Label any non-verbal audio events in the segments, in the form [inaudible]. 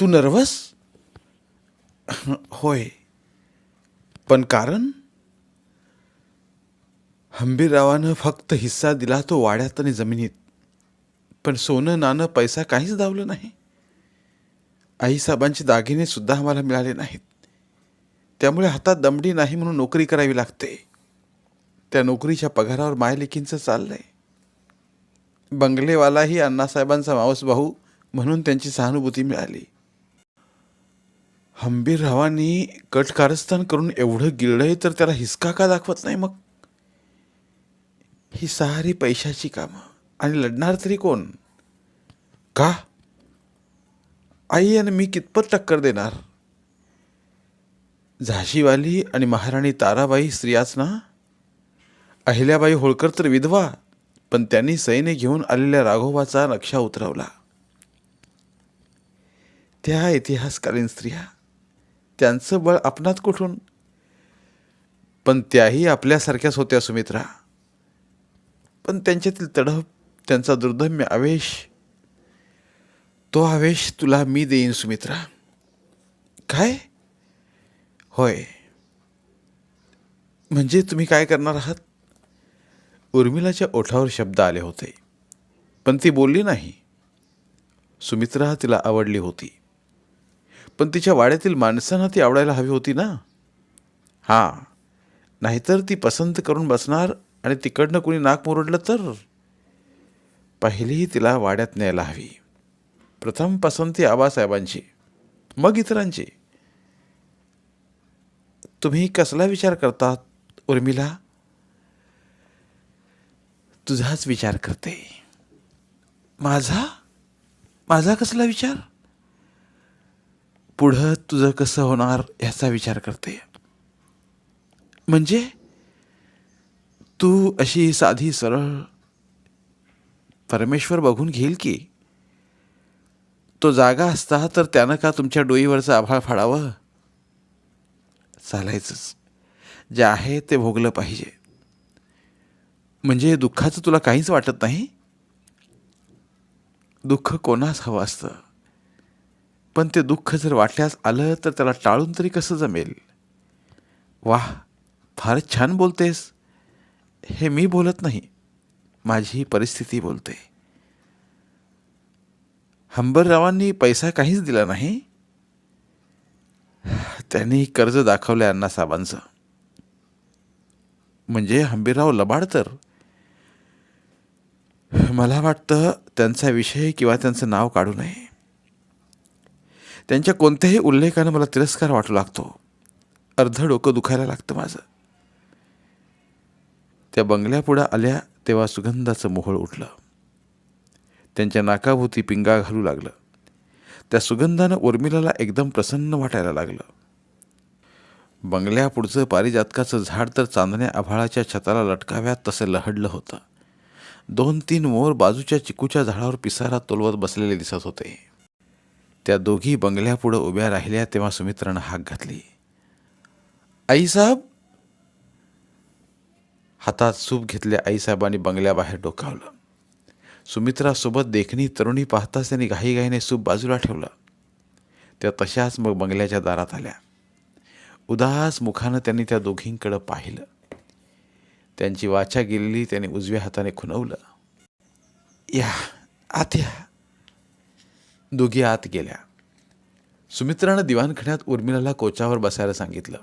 तू nervous [laughs] होय. पण कारण? हंबीररावानं फक्त हिस्सा दिला तो वाड्यात आणि जमिनीत. पण सोनं नाणं पैसा काहीच दावलं नाही. आईसाहेबांचे दागिने सुद्धा आम्हाला मिळाले नाहीत. त्यामुळे हातात दमडी नाही म्हणून नोकरी करावी लागते. त्या नोकरीच्या पगारावर मायलेकींचं चाललंय. बंगलेवालाही अण्णासाहेबांचा मावस भाऊ म्हणून त्यांची सहानुभूती मिळाली. हंबीररावांनी कट कारस्थान करून एवढं गिळलंय तर त्याला हिसका का दाखवत नाही मग? ही सारी पैशाची कामं. आणि लढणार तरी कोण? का? आई आणि मी कितपत टक्कर देणार? झाशीवाली आणि महाराणी ताराबाई स्त्रियाच ना? अहिल्याबाई होळकर तर विधवा पण त्यांनी सैन्य घेऊन आलेल्या राघोबाचा नक्षा उतरवला. त्या इतिहासकालीन स्त्रिया त्यांचं बळ आपणात कुठून? पण त्याही आपल्यासारख्याच होत्या सुमित्रा. पण त्यांच्यातील तडफ त्यांचा दुर्दम्य आवेश तो आवेश तुला मी देईन सुमित्रा. काय? होय. म्हणजे तुम्ही काय करणार आहात? उर्मिलाच्या ओठावर शब्द आले होते पण ती बोलली नाही. सुमित्रा तिला आवडली होती. पण तिच्या वाड्यातील माणसांना ती आवडायला हवी होती ना. हां. नाहीतर ती पसंत करून बसणार आणि तिकडनं कुणी नाक मुरडलं तर? पहिलीही तिला वाड्यात न्यायला हवी. प्रथम पसंती आबासाहेबांची मग इतरांची. तुम्ही कसला विचार करतात उर्मिला? तुझाच विचार करते. माझा? माझा कसला विचार? पुढं तुझं कसं होणार ह्याचा विचार करते. म्हणजे तू अशी साधी सरळ परमेश्वर बघून घेईल की तो जागा असता तर त्यानं का तुमच्या डोईवरचं आभाळ फाडावं? चालायचंच. जे आहे ते भोगलं पाहिजे. म्हणजे दुःखाचं तुला काहीच वाटत नाही? दुःख कोणास हवं असतं? पण ते दुःख जर वाटल्यास आलं तर त्याला टाळून तरी कसं जमेल? वाह फारच छान बोलतेस. हे मी बोलत नाही माझी परिस्थिती बोलते. हंबररावांनी पैसा काहीच दिला नाही. त्यांनी कर्ज दाखवलं अण्णासाहेबांचं म्हणजे हंबीरराव लबाड तर मला वाटतं त्यांचा विषय किंवा त्यांचं नाव काढू नये. त्यांच्या कोणत्याही उल्लेखानं मला तिरस्कार वाटू लागतो. अर्ध डोकं दुखायला लागतं माझं. त्या बंगल्यापुढं आल्या तेव्हा सुगंधाचं मोहळ उठलं. त्यांच्या नाकाभोवती पिंगा घालू लागलं. त्या सुगंधानं उर्मिलाला एकदम प्रसन्न वाटायला लागलं. बंगल्यापुढचं पारिजातकाचं झाड तर चांदण्या आभाळाच्या छताला लटकाव्यात तसं लहडलं होतं. दोन तीन मोर बाजूच्या चिकूच्या झाडावर पिसारा तोलवत बसलेले दिसत होते. त्या दोघी बंगल्यापुढं उभ्या राहिल्या तेव्हा सुमित्रानं हाक घातली. आईसाहेब हातात सूप घेतल्या आईसाहेबांनी बंगल्याबाहेर डोकावलं. सुमित्रासोबत देखणी तरुणी पाहताच त्यांनी घाईघाईने सूप बाजूला ठेवलं. त्या तशाच मग बंगल्याच्या दारात आल्या. उदास मुखानं त्यांनी त्या दोघींकडं पाहिलं. त्यांची वाचा गेलेली त्यांनी उजव्या हाताने खुनवलं या आत या. दोघी आत गेल्या. सुमित्रानं दिवाणखण्यात उर्मिलाला कोचावर बसायला सांगितलं.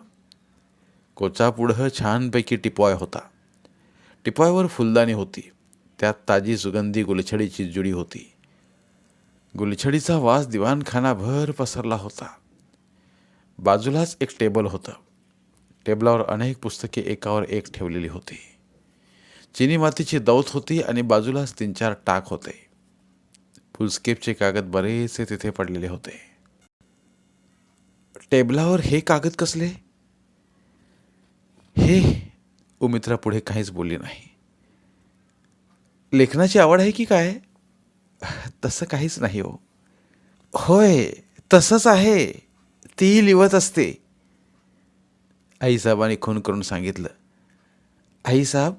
कोचापुढं छानपैकी टिपॉय होता. टिपॉयवर फुलदाणी होती. त्यात ताजी सुगंधी गुलछडीची जुडी होती. गुलछडीचा वास दिवाणखानाभर पसरला होता. बाजूलाच एक टेबल होतं. टेबलावर अनेक पुस्तके एकावर एक ठेवलेली होती. चिनी मातीची दौत होती आणि बाजूलाच तीन चार टाक होते. फुलस्केपचे कागद बरेचसे तिथे पडलेले होते. टेबलावर हे कागद कसले? हे उमित्रा पुढे काहीच बोलली नाही. लेखनाची आवड आहे की काय? तसं काहीच नाही हो. होय तसंच आहे. ती लिवत असते. आईसाहेबांनी खून करून सांगितलं. आईसाहेब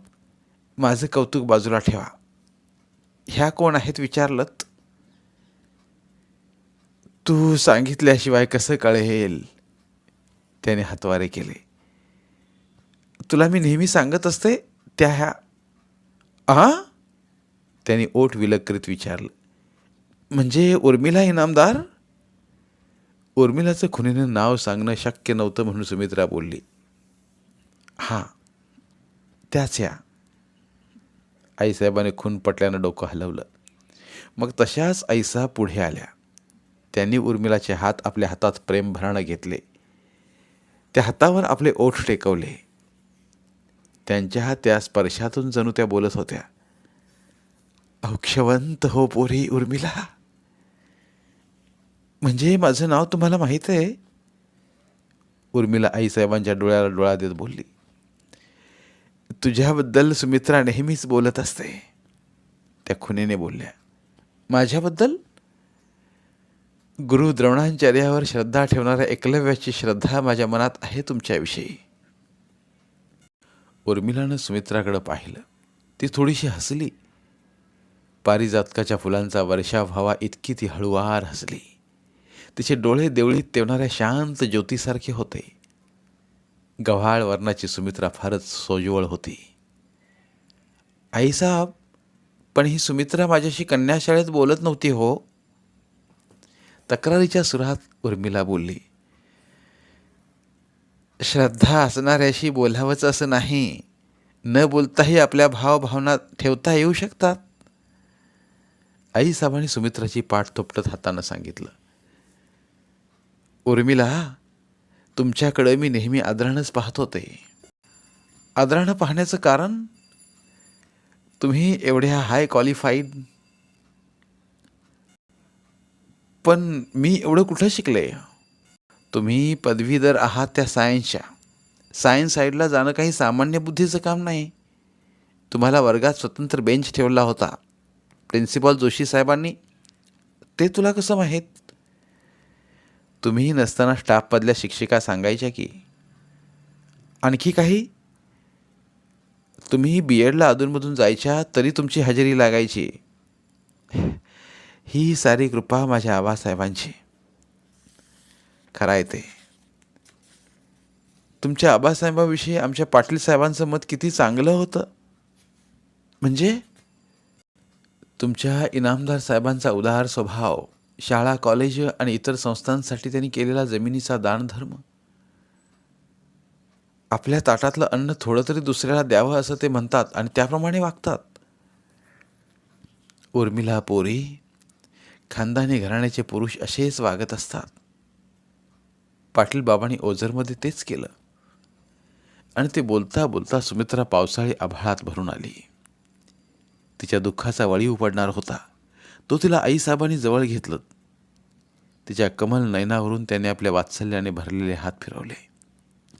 माझं कौतुक बाजूला ठेवा. ह्या कोण आहेत विचारलं तू सांगितल्याशिवाय कसं कळेल? त्याने हातवारे केले. तुला मी नेहमी सांगत असते त्या ह्या आ? त्याने ओठ विलग करीत विचारलं. म्हणजे उर्मिला इनामदार? उर्मिलाचं खुनीनं नाव सांगणं शक्य नव्हतं म्हणून सुमित्रा बोलली. हां त्याच या. आईसाहेबाने खून पटल्यानं डोकं हलवलं. मग तशाच आईसा पुढे आल्या. त्यांनी उर्मिलाचे हात आपल्या हातात प्रेमभराणं घेतले. त्या हातावर आपले ओठ टेकवले. त्यांच्या त्या स्पर्शातून जणू त्या बोलत होत्या औक्षवंत हो पोरी उर्मिला. म्हणजे माझं नाव तुम्हाला माहीत आहे? उर्मिला आईसाहेबांच्या डोळ्याला डोळा देत बोलली तुझ्याबद्दल सुमित्रा नेहमीच बोलत असते. त्या खुनीने बोलल्या माझ्याबद्दल? गुरु द्रोणांचार्यावर श्रद्धा ठेवणाऱ्या एकलव्याची श्रद्धा माझ्या मनात आहे तुमच्याविषयी. उर्मिलानं सुमित्राकडं पाहिलं. ती थोडीशी हसली. पारिजातकाच्या फुलांचा वर्षा व्हावा इतकी ती हळुवार हसली. तिचे डोळे देवळीत तेवणाऱ्या शांत ज्योतीसारखे होते. गव्हाळ वर्णाची सुमित्रा फारच सोज्वळ होती. आईसाहेब पण ही सुमित्रा माझ्याशी कन्याशाळेत बोलत नव्हती हो. तक्रारीच्या सुरात उर्मिला बोलली श्रद्धा असणाऱ्याशी बोलावंच असं नाही. न बोलताही आपल्या भावभावना ठेवता येऊ शकतात. आईसाहेबांनी सुमित्राची पाठ थोपटत हातानं सांगितलं उर्मिला तुमच्याकडं मी नेहमी आदरानंच पाहत होते. आदरानं पाहण्याचं कारण? तुम्ही एवढ्या हाय क्वालिफाईड पण मी एवढं कुठं शिकले? तुम्ही पदवीधर आहात त्या सायन्सच्या सायन्स साईडला जाणं काही सामान्य बुद्धीचं काम नाही. तुम्हाला वर्गात स्वतंत्र बेंच ठेवला होता. प्रिन्सिपॉल जोशी साहेबांनी. ते तुला कसं माहीत? तुम्ही नसताना स्टाफमधल्या शिक्षिका सांगायच्या की? आणखी काही? तुम्ही बी एडला अधूनमधून जायच्या तरी तुमची हजेरी लागायची. ही सारी कृपा माझ्या आबासाहेबांची. खरं आहे ते. तुमच्या आबासाहेबांविषयी आमच्या पाटील साहेबांचं मत किती चांगलं होतं? म्हणजे? तुमच्या इनामदार साहेबांचा उदार स्वभाव शाळा कॉलेज आणि इतर संस्थांसाठी त्यांनी केलेला जमिनीचा दानधर्म. आपल्या ताटातलं अन्न थोडं तरी दुसऱ्याला द्यावं असं ते म्हणतात आणि त्याप्रमाणे वागतात. उर्मिला पोरी खानदानी घराण्याचे पुरुष असेच वागत असतात. पाटील बाबांनी ओझरमध्ये तेच केलं. आणि ते बोलता बोलता सुमित्रा पावसाळी आभाळात भरून आली. तिच्या दुःखाचा वळी पडणार होता. तो तिला आईसाहेबांनी जवळ घेतलं. तिच्या कमल नयनावरून त्याने आपल्या वात्सल्याने भरलेले हात फिरवले.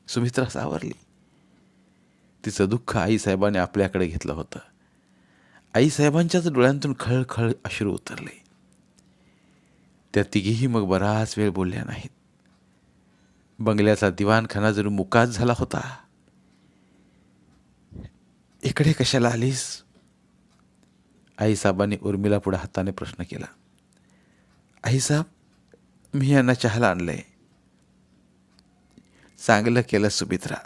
सुमित्रा सावरली. तिचं दुःख आईसाहेबाने आपल्याकडे घेतलं होतं. आईसाहेबांच्याच डोळ्यांतून खळखळ अश्रू उतरले. त्या तिघीही मग बराच वेळ बोलल्या नाहीत. बंगल्याचा दिवाणखाना जणू मुकाच झाला होता. इकडे कशाला आलीस? आईसाहेबांनी उर्मिला पुढे हाताने प्रश्न केला. आईसाहेब मी यांना चहाला आणलंय. चांगलं केलं सुमित्रा.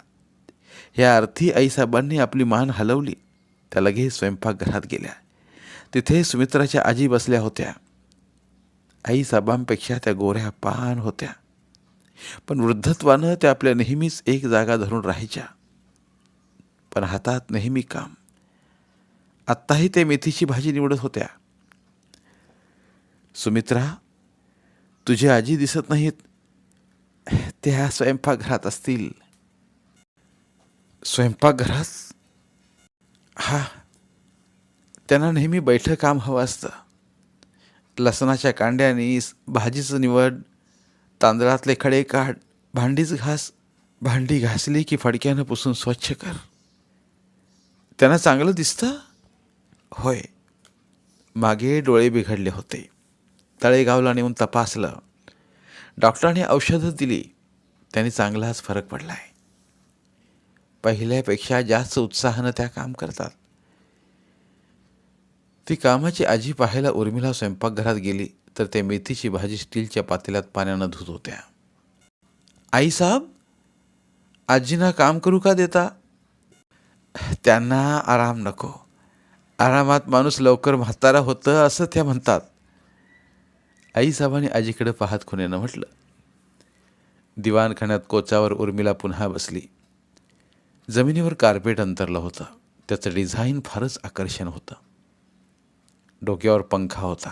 ह्या अर्थी आईसाहेबांनी आपली मान हलवली. त्या लगेच स्वयंपाकघरात गेल्या. तिथे सुमित्राच्या आजी बसल्या होत्या. आईसाहेबांपेक्षा त्या गोऱ्या पान होत्या. पण वृद्धत्वानं त्या आपल्या नेहमीच एक जागा धरून राहायच्या. पण हातात नेहमी काम. आत्ताही ते मेथीची भाजी निवडत होत्या. सुमित्रा तुझी आजी दिसत नाहीत. त्या स्वयंपाकघरात असतील. स्वयंपाकघरात? हा. त्यांना नेहमी बैठं काम हवं असतं. लसणाच्या कांड्यानी भाजीचं निवड तांदळातले खडे काढ भांडीच घास भांडी घासली की फडक्यानं पुसून स्वच्छ कर. त्यांना चांगलं दिसतं? होय. मागे डोळे बिघडले होते. तळेगावला नेऊन तपासलं. डॉक्टरांनी औषधं दिली. त्यांनी चांगलाच फरक पडला आहे पहिल्यापेक्षा जास्त उत्साहानं त्या काम करतात. ती कामाची आजी पाहायला उर्मिला स्वयंपाकघरात गेली तर ते मेथीची भाजी स्टीलच्या पातेल्यात पाण्यानं धुत होत्या. आई साहब आजींना काम करू का देता? त्यांना आराम नको. आरामात माणूस लवकर म्हातारा होतं असं त्या म्हणतात. आईसाहेबांनी आजीकडे पाहत खुनेनं म्हटलं. दिवाणखान्यात कोचावर उर्मिला पुन्हा बसली. जमिनीवर कार्पेट अंतरलं होतं. त्याचं डिझाईन फारच आकर्षण होतं. डोक्यावर पंखा होता.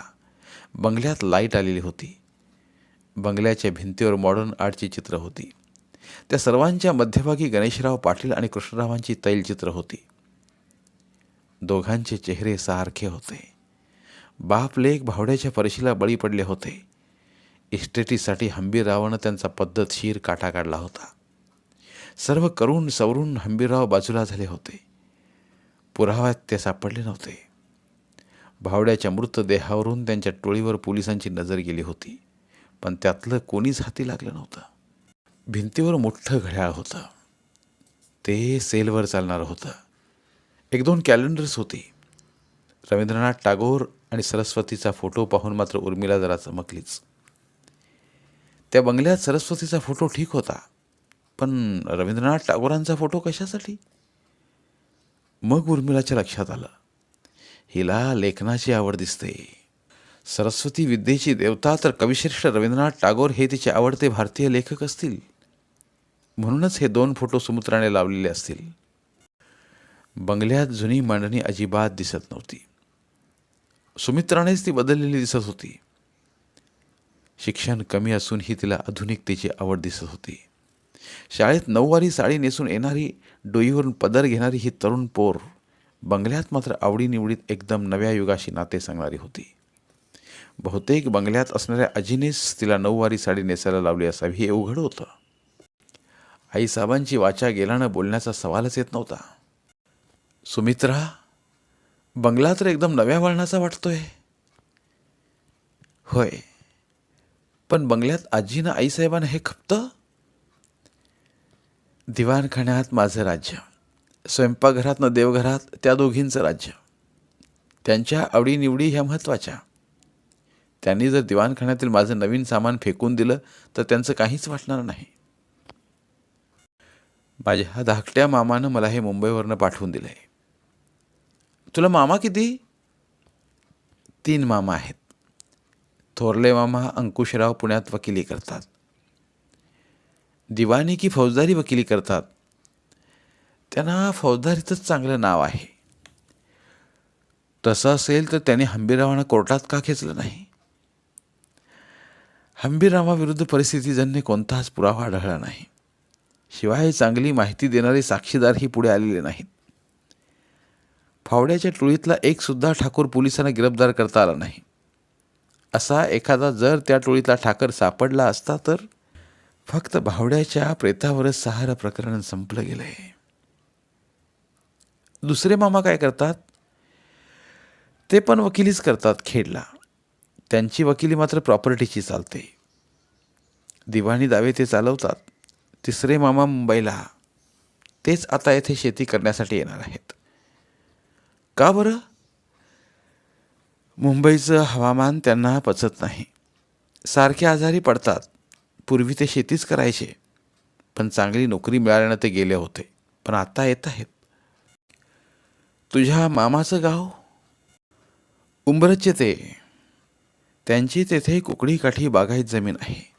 बंगल्यात लाइट आलेली होती. बंगल्याच्या भिंतीवर मॉडर्न आर्टची चित्र होती. त्या सर्वांच्या मध्यभागी गणेशराव पाटील आणि कृष्णरावांची तैलचित्र होती. दोघांचे चेहरे सारखे होते. बाप लेख भावड्याच्या परशीला बळी पडले होते. इस्टेटीसाठी हंबीररावानं त्यांचा पद्धतशीर काटा काढला होता. सर्व करून सवरून हंबीरराव बाजूला झाले होते. पुराव्यात ते सापडले नव्हते. भावड्याच्या मृतदेहावरून त्यांच्या टोळीवर पोलिसांची नजर गेली होती पण त्यातलं कोणीच हाती लागलं नव्हतं. भिंतीवर मोठं घड्याळ होतं. ते सेलवर चालणारं होतं. एक दोन कॅलेंडर्स होती. रवींद्रनाथ टागोर आणि सरस्वतीचा फोटो पाहून मात्र उर्मिला जरा चमकलीच. त्या बंगल्यात सरस्वतीचा फोटो ठीक होता पण रवींद्रनाथ टागोरांचा फोटो कशासाठी? मग उर्मिलाच्या लक्षात आलं. हिला लेखनाची आवड दिसते. सरस्वती विद्येची देवता तर कविश्रेष्ठ रवींद्रनाथ टागोर हे तिचे आवडते भारतीय लेखक असतील. म्हणूनच हे दोन फोटो सुमित्राने लावलेले असतील. बंगल्यात जुनी मांडणी अजिबात दिसत नव्हती. सुमित्रानेच ती बदललेली दिसत होती. शिक्षण कमी असूनही तिला आधुनिकतेची आवड दिसत होती. शाळेत नऊवारी साडी नेसून येणारी डोईवरून पदर घेणारी ही तरुण पोर बंगल्यात मात्र आवडीनिवडीत एकदम नव्या युगाशी नाते सांगणारी होती. बहुतेक बंगल्यात असणाऱ्या अजिनेस तिला नऊवारी साडी नेसायला लावली असावी हे उघड होतं. आईसाहेबांची वाचा गेल्यानं बोलण्याचा सवालच येत नव्हता. सुमित्रा बंगला तर एकदम नव्या वळणाचा वाटतोय. होय पण बंगल्यात आजीनं आईसाहेबांना हे खपतं? दिवाणखान्यात माझं राज्य. स्वयंपाकघरातनं देवघरात त्या दोघींचं राज्य. त्यांच्या आवडीनिवडी ह्या महत्त्वाच्या. त्यांनी जर दिवाणखान्यातील माझं नवीन सामान फेकून दिलं तर त्यांचं काहीच वाटणार नाही. माझ्या धाकट्या मामानं मला हे मुंबईवरनं पाठवून दिलं आहे तुला मामा किती? तीन मामा आहेत. थोरले मामा अंकुशराव पुण्यात वकिली करतात. दिवाणी की फौजदारी वकिली करतात? त्यांना फौजदारीचंच चांगलं नाव आहे. तसं असेल तर त्याने हंबीरावांना कोर्टात का खेचलं नाही? हंबीररावाविरुद्ध परिस्थितीजन्य कोणताच पुरावा आढळला नाही. शिवाय चांगली माहिती देणारे साक्षीदारही पुढे आलेले नाहीत. फावड्याच्या टोळीतला एकसुद्धा ठाकूर पोलिसांना गिरफ्तार करता आला नाही. असा एखादा जर त्या टोळीतला ठाकर सापडला असता तर फक्त भावड्याच्या प्रेतावरच सहारा प्रकरण संपलं गेलं आहे दुसरे मामा काय करतात? ते पण वकिलीच करतात खेडला. त्यांची वकिली मात्र प्रॉपर्टीची चालते. दिवाणी दावे ते चालवतात. तिसरे मामा मुंबईला. तेच आता येथे शेती करण्यासाठी येणार आहेत. का बरं? मुंबईचं हवामान त्यांना पचत नाही. सारखे आजारी पडतात. पूर्वी ते शेतीच करायचे. पण चांगली नोकरी मिळाल्यानं ते गेले होते. पण आता येत आहेत. तुझ्या मामाचं गाव? उंबरचे ते. त्यांची तेथे कुकडी काठी बागायत जमीन आहे.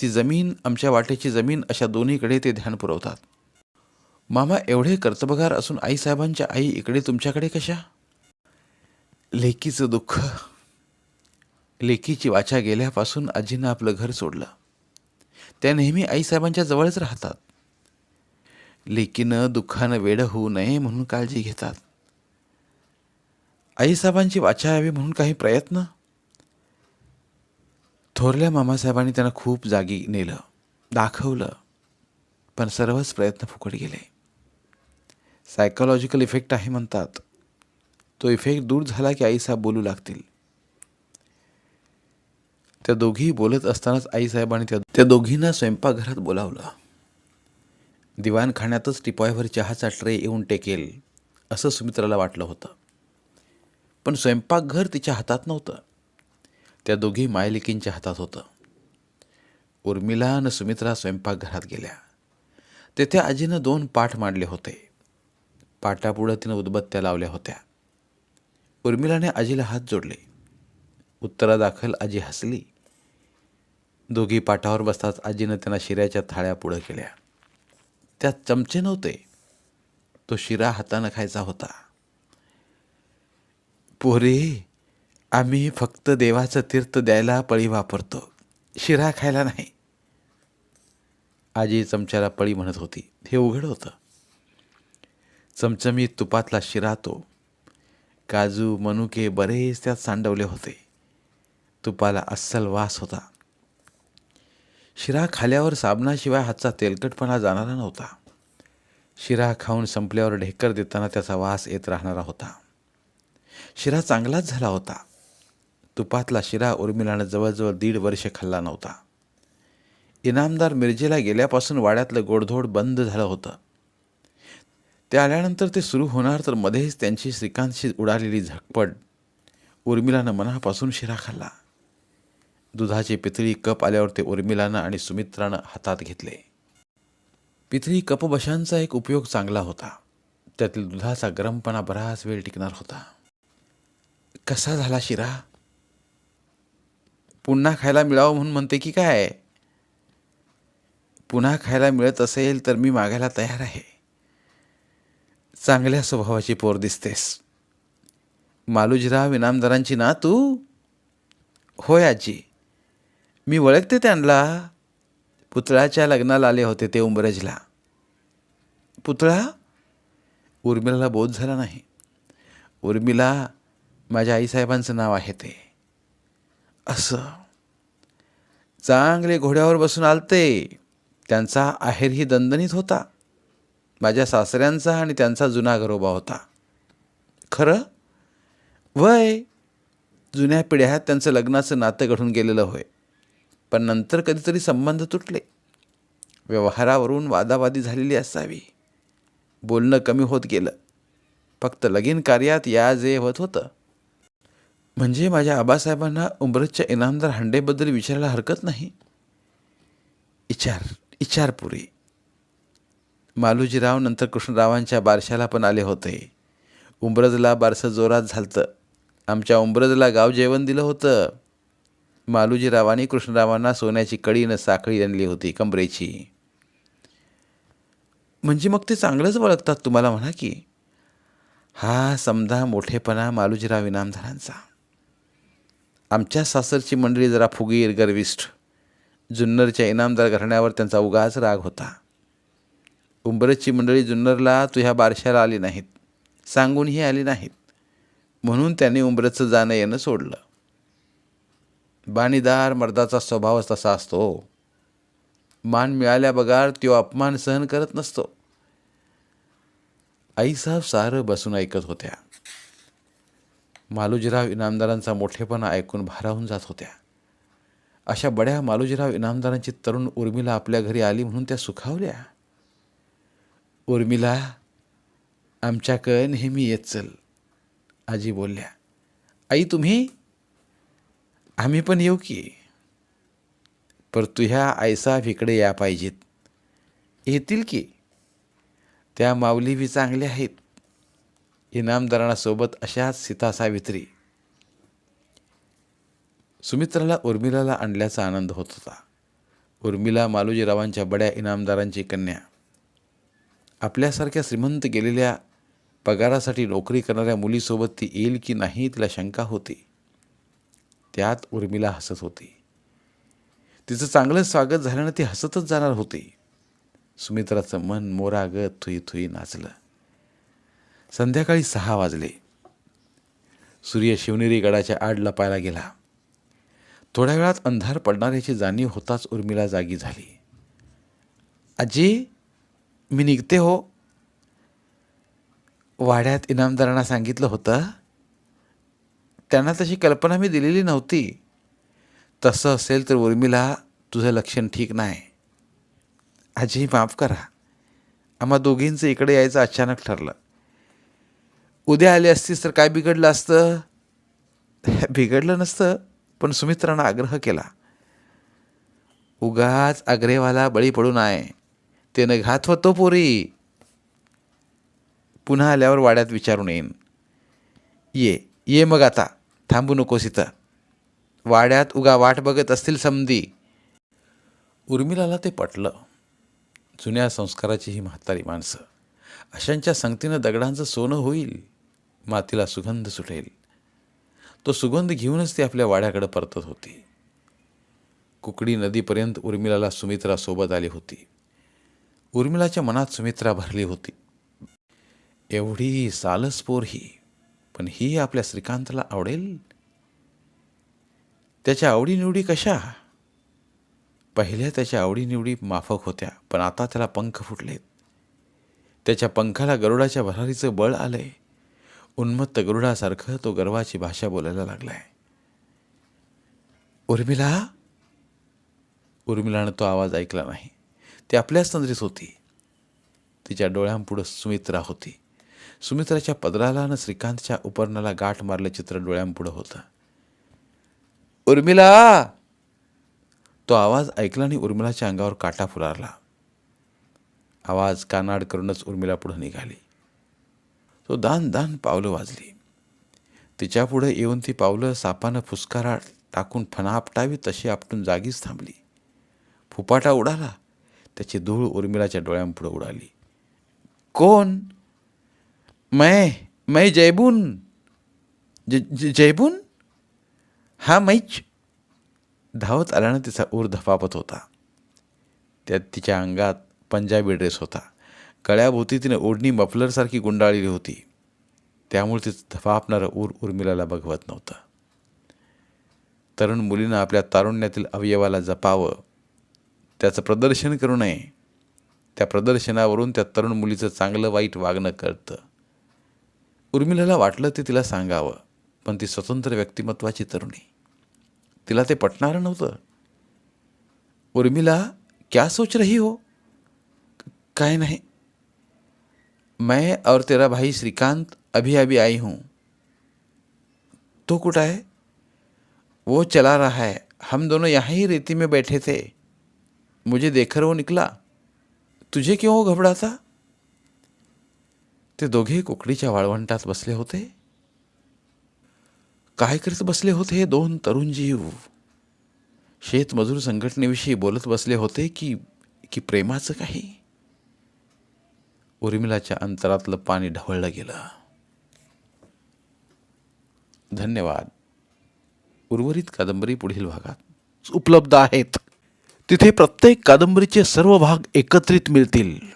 ती जमीन आमच्या वाटेची जमीन अशा दोन्हीकडे ते ध्यान पुरवतात. मामा एवढे कर्तबगार असून आईसाहेबांच्या आई इकडे तुमच्याकडे कशा? लेकीचं दुःख. लेकीची वाचा गेल्यापासून आजीनं आपलं घर सोडलं. त्या नेहमी आईसाहेबांच्या जवळच राहतात. लेकीनं दुःखानं वेडं होऊ नये म्हणून काळजी घेतात. आईसाहेबांची वाचा यावी म्हणून काही प्रयत्न? थोरल्या मामासाहेबांनी त्यांना खूप जागी नेलं दाखवलं पण सर्वच प्रयत्न फुकट गेले. सायकोलॉजिकल इफेक्ट आहे म्हणतात. तो इफेक्ट दूर झाला की आईसाहेब बोलू लागतील. त्या दोघी बोलत असतानाच आईसाहेबांनी त्या त्या दोघींना स्वयंपाकघरात बोलावलं. दिवाणखाण्यातच टिपॉयभर चहाचा ट्रे येऊन टेकेल असं सुमित्राला वाटलं होतं. पण स्वयंपाकघर तिच्या हातात नव्हतं. त्या दोघी मायलिकींच्या हातात होतं. उर्मिला आणि सुमित्रा स्वयंपाकघरात गेल्या. तेथे आजीनं दोन पाठ मांडले होते. पाटापुढं तिनं उदबत्त्या लावल्या होत्या. उर्मिलाने आजीला हात जोडले. उत्तरादाखल आजी हसली. दोघी पाठावर बसताच आजीनं त्यांना शिऱ्याच्या थाळ्या पुढं केल्या. त्यात चमचे नव्हते. तो शिरा हातानं खायचा होता. पोरे आम्ही फक्त देवाचं तीर्थ द्यायला पळी वापरतो. शिरा खायला नाही. आजी चमच्याला पळी म्हणत होती. हे उघड होतं. चमचमीत तुपातला शिरा तो. काजू मनुके बरेच त्यात सांडवले होते. तुपाला अस्सल वास होता. शिरा खाल्यावर साबणाशिवाय हातचा तेलकटपणा जाणारा नव्हता. शिरा खाऊन संपल्यावर ढेकर देताना त्याचा वास येत राहणारा होता. शिरा चांगलाच झाला होता. तुपातला शिरा उर्मिलानं जवळजवळ दीड वर्ष खाल्ला नव्हता. इनामदार मिरजेला गेल्यापासून वाड्यातलं गोडधोड बंद झालं होतं. ते आल्यानंतर ते सुरू होणार तर मध्येच त्यांची श्रीकांतशी उडालेली झटपट उर्मिलानं मनापासून शिरा खाल्ला. दुधाची पितळी कप आल्यावर ते उर्मिलानं आणि सुमित्रानं हातात घेतले. पितळी कपबशांचा एक उपयोग चांगला होता. त्यातील दुधाचा गरमपणा बराच वेळ टिकणार होता. कसा झाला शिरा? पुन्हा खायला मिळावं म्हणून म्हणते की काय? पुन्हा खायला मिळत असेल तर मी मागायला तयार आहे. चांगल्या स्वभावाची पोर दिसतेस. मालुजीराव इनामदारांची ना तू? होय आजी. मी ओळखते त्यांना. पुतळ्याच्या लग्नाला आले होते ते उंबरजला पुतळा उर्मिलाला बोध झाला नाही. उर्मिला माझ्या आईसाहेबांचं नाव आहे ते. असं. चांगले घोड्यावर बसून आलते. त्यांचा आहेरही दणदणीत होता. माझ्या सासऱ्यांचा आणि त्यांचा जुना घरोबा होता. खरं? वय. जुन्या पिढ्यात त्यांचं लग्नाचं नातं घडून गेलेलं होय. पण नंतर कधीतरी संबंध तुटले. व्यवहारावरून वादावादी झालेली असावी. बोलणं कमी होत गेलं. फक्त लगीन कार्यात या जे होत होतं. म्हणजे माझ्या आबासाहेबांना उमरतच्या इनामदार हंडेबद्दल विचारायला हरकत नाही? इचार इचारपुरी. मालूजीराव नंतर कृष्णरावांच्या बारशाला पण आले होते. उंबरजला बारसं जोरात झालतं. आमच्या उंबरजला गाव जेवण दिलं होतं. मालुजीरावांनी कृष्णरावांना सोन्याची कडी न साखळी आणली होती कमरेची. म्हणजे मग ते चांगलंच वळखतात तुम्हाला म्हणा की? हा समजा मोठेपणा मालुजीराव इनामदारांचा. आमच्या सासरची मंडळी जरा फुगीर गर्विष्ठ. जुन्नरच्या इनामदार घराण्यावर त्यांचा उगाच राग होता. उंबरजची मंडळी जुन्नरला तुझ्या बारशाला आली नाहीत. सांगूनही आली नाहीत. म्हणून त्यांनी उंबरजचं जाणं येणं सोडलं. बाणीदार मर्दाचा स्वभावच तसा असतो. मान मिळाल्या बगार तो अपमान सहन करत नसतो. आईसाहेब सारं बसून ऐकत होत्या. मालुजीराव इनामदारांचा मोठेपणा ऐकून भारावून जात होत्या. अशा बड्या मालुजीराव इनामदारांची तरुण उर्मिला आपल्या घरी आली म्हणून त्या सुखावल्या. उर्मिला आमच्याकडं नेहमी येत चल आजी बोलल्या. आई तुम्ही? आम्ही पण येऊ की. पर तुझ्या आयसा भिकडे या पाहिजेत. येतील की. त्या माऊली बी चांगल्या आहेत. इनामदारांसोबत अशाच सीता सावित्री. सुमित्राला उर्मिलाला आणल्याचा आनंद होत होता. उर्मिला मालोजीरावांच्या बड्या इनामदारांची कन्या. आपल्यासारख्या श्रीमंत गेलेल्या पगारासाठी नोकरी करणाऱ्या मुलीसोबत ती येईल की नाही तिला शंका होती. त्यात उर्मिला हसत होती. तिचं चांगलं स्वागत झाल्यानं ती हसतच जाणार होती. सुमित्राचं मन मोरागत थुई थुई नाचलं. संध्याकाळी सहा वाजले. सूर्य शिवनेरी गडाच्या आड लपायला गेला. थोड्या वेळात अंधार पडणाऱ्याची जाणीव होताच उर्मिला जागी झाली. आजी मी निघते हो. वाड्यात इनामदारांना सांगितलं होतं. त्यांना तशी कल्पना मी दिलेली नव्हती. तसं असेल तर उर्मिला तुझं लक्षण ठीक नाही. आजी माफ करा. आम्हा दोघींचं इकडे यायचं अचानक ठरलं. उद्या आली असतीस तर काय बिघडलं असतं? बिघडलं नसतं पण सुमित्रानं आग्रह केला. उगाच आग्रेवाला बळी पडू नये. त्यानं घात होतो पोरी. पुन्हा आल्यावर वाड्यात विचारून येईन. ये. ये मग आता. थांबू नकोस इथं. वाड्यात उगा वाट बघत असतील समधी. उर्मिलाला ते पटलं. जुन्या संस्काराची ही म्हातारी माणसं. अशांच्या संगतीनं दगडांचं सोनं होईल. मातीला सुगंध सुटेल. तो सुगंध घेऊनच ती आपल्या वाड्याकडे परतत होती. कुकडी नदीपर्यंत उर्मिलाला सुमित्रा सोबत आली होती. उर्मिलाच्या मनात सुमित्रा भरली होती. एवढी सालसपोर ही. पण ही आपल्या श्रीकांतला आवडेल. त्याच्या आवडीनिवडी कशा? पहिल्या त्याच्या आवडीनिवडी माफक होत्या पण आता त्याला पंख फुटलेत. त्याच्या पंखाला गरुडाच्या भरारीचं बळ आलंय. उन्मत्त गरुडासारखं तो गर्वाची भाषा बोलायला लागलाय. उर्मिला? उर्मिलानं तो आवाज ऐकला नाही. ती आपल्याच तंद्रीत होती. तिच्या डोळ्यांपुढं सुमित्रा होती. सुमित्राच्या पदराला आणि श्रीकांतच्या उपरणाला गाठ मारलं चित्र डोळ्यांपुढं होतं. उर्मिला! तो आवाज ऐकला आणि उर्मिलाच्या अंगावर काटा फुलारला. आवाज कानाड करूनच उर्मिला पुढं निघाली. तो दान दान पावलं वाजली. तिच्यापुढं येऊन ती पावलं सापानं फुसकारा टाकून फणा आपटावी तशी आपटून जागीच थांबली. फुपाटा उडाला. त्याची धूळ उर्मिलाच्या डोळ्यांपुढं उडाली. कोण? मै मै जयबून ज जयबून हा मैच धावत आल्यानं तिचा ऊर धपापत होता. त्यात तिच्या अंगात पंजाबी ड्रेस होता. गळ्याभोवती तिने ओढणी मफलरसारखी गुंडाळलेली होती. त्यामुळे तिचं धपापणारं ऊर उर्मिलाला बघवत नव्हतं. तरुण मुलीनं आपल्या तारुण्यातील अवयवाला जपावं त्याचं प्रदर्शन करू नये. त्या प्रदर्शनावरून त्या तरुण मुलीचं चांगलं वाईट वागणं कळतं. उर्मिलाला वाटलं ते तिला सांगावं, पण ती स्वतंत्र व्यक्तिमत्वाची तरुणी. तिला ते पटणारं नव्हतं. उर्मिला, क्या सोच रही हो? काय नहीं. मैं और तेरा भाई श्रीकांत अभी अभी आई हूँ। तो कुटा है वो चला रहा है। हम दोनों यहाँ ही रेती में बैठे थे। मुझे देखकर वो निकला। तुझे क्यों हो घबराता? ते दोघे कुकडीच्या वाळवंटात बसले होते? काय करत बसले होते हे दोन तरुण जीव? शेतमजूर संघटनेविषयी बोलत बसले होते की की प्रेमाचं काही? उर्मिलाच्या अंतरातलं पाणी ढवळलं गेलं. धन्यवाद. उर्वरित कादंबरी पुढील भागात उपलब्ध आहेत. तिथे प्रत्येक कादंबरीचे सर्व भाग एकत्रित मिळतील.